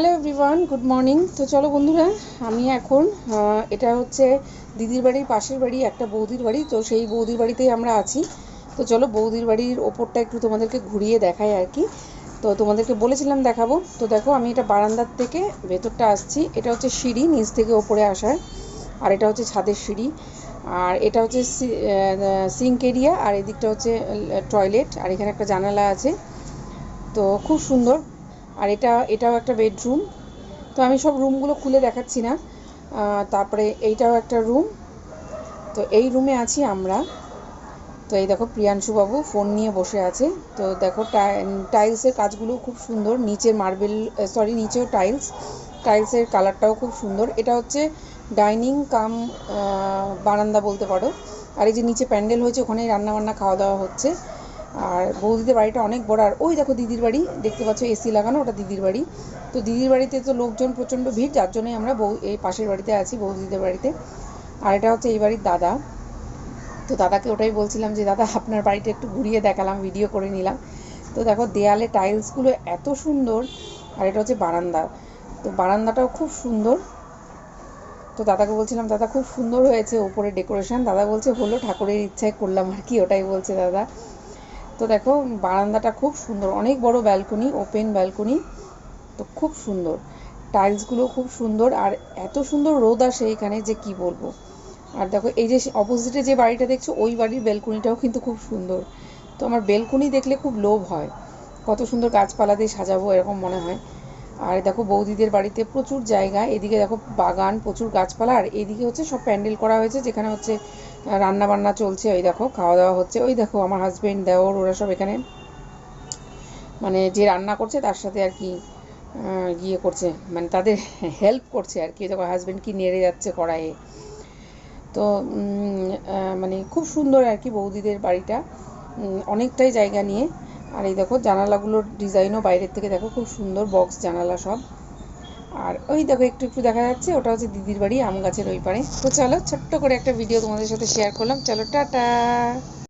Hello everyone good morning তো চলো বন্ধুরা, আমি এখন এটা হচ্ছে দিদির বাড়ির পাশের বাড়ি, একটা বৌদির বাড়ি। তো সেই বৌদির বাড়িতেই আমরা আছি। তো চলো বৌদির বাড়ির ওপরটা একটু তোমাদেরকে ঘুরিয়ে দেখাই আর কি। তো তোমাদেরকে বলেছিলাম দেখাবো। তো দেখো, আমি এটা বারান্দার থেকে ভেতরটা আসছি। এটা হচ্ছে সিঁড়ি, নিচ থেকে ওপরে আসার। আর এটা হচ্ছে ছাদের সিঁড়ি। আর এটা হচ্ছে সিঙ্ক এরিয়া। আর এদিকটা হচ্ছে টয়লেট। আর এখানে একটা জানালা আছে। তো খুব সুন্দর। আর এটা, এটাও একটা বেডরুম তো আমি সব রুমগুলো খুলে দেখাচ্ছি না। তারপরে এইটাও একটা রুম তো এই রুমে আছি আমরা। তো এই দেখো প্রিয়াংশু বাবু ফোন নিয়ে বসে আছে। তো দেখো টাইলসের কাজগুলো খুব সুন্দর। নিচের মার্বেল সরি নিচেও টাইলস টাইলসের কালারটাও খুব সুন্দর। এটা হচ্ছে ডাইনিং কাম বারান্দা বলতে পারো। আর এই যে নিচে প্যান্ডেল হয়েছে, ওখানেই রান্না বান্না খাওয়া দাওয়া হচ্ছে। আর বৌদিদের বাড়িটা অনেক বড়, আর ওই দেখো দিদির বাড়ি, দেখতে পাচ্ছ এসি লাগানো, ওটা দিদির বাড়ি। তো দিদির বাড়িতে তো লোকজন প্রচণ্ড ভিড়, যার জন্যই আমরা বউ এই পাশের বাড়িতে আছি, বৌদিদের বাড়িতে। আর এটা হচ্ছে এই বাড়ির দাদা। তো দাদাকে ওটাই বলছিলাম যে, দাদা, আপনার বাড়িটা একটু ঘুরিয়ে দেখালাম ভিডিও করে নিলাম। তো দেখো দেয়ালে টাইলসগুলো এত সুন্দর, আর এটা হচ্ছে বারান্দা। তো বারান্দাটাও খুব সুন্দর। তো দাদাকে বলছিলাম, দাদা, খুব সুন্দর হয়েছে উপরে ডেকোরেশন দাদা বলছে, হলো, ঠাকুরের ইচ্ছায় করলাম আর কি। ওটাই বলছে দাদা। তো দেখো, বারান্দাটা খুব সুন্দর। অনেক বড় ব্যালকনি ওপেন ব্যালকনি তো খুব সুন্দর। টাইলসগুলো খুব সুন্দর, আর এত সুন্দর রোদ আসে এখানে যে কি বলব। আর দেখো, এই যে অপোজিটে যে বাড়িটা দেখছ, ওই বাড়ির বেলকনিটাও কিন্তু খুব সুন্দর। তো আমার বেলকনি দেখলে খুব লোভ হয়। কত সুন্দর গাছপালা দিয়ে সাজাবো, এরকম মনে হয়। আর দেখো বৌদিদের বাড়িতে প্রচুর জায়গা, এদিকে দেখো বাগান, প্রচুর গাছপালা, আর এদিকে হচ্ছে সব প্যান্ডেল করা হয়েছে, যেখানে হচ্ছে রান্না বান্না চলছে, ওই দেখো খাওয়া দাওয়া হচ্ছে, ওই দেখো আমার হাজবেন্ড দেওর, ওরা সব এখানে মানে যে রান্না করছে তার সাথে আর কি ইয়ে করছে মানে তাদের হেল্প করছে আর কি দেখো হাজবেন্ড কি নেড়ে যাচ্ছে কড়াইয়ে। তো মানে খুব সুন্দর আর কি বৌদিদের বাড়িটা অনেকটাই জায়গা নিয়ে। আর এই দেখো জানালাগুলোর ডিজাইনও বাইরের থেকে দেখো খুব সুন্দর বক্স জানালা সব। আর ওই দেখো একটু একটু দেখা যাচ্ছে, ওটা হচ্ছে দিদির বাড়ি, আম গাছের ওই পারে তো চলো ছোট্ট করে একটা ভিডিও তোমাদের সাথে শেয়ার করলাম। চলো, টাটা!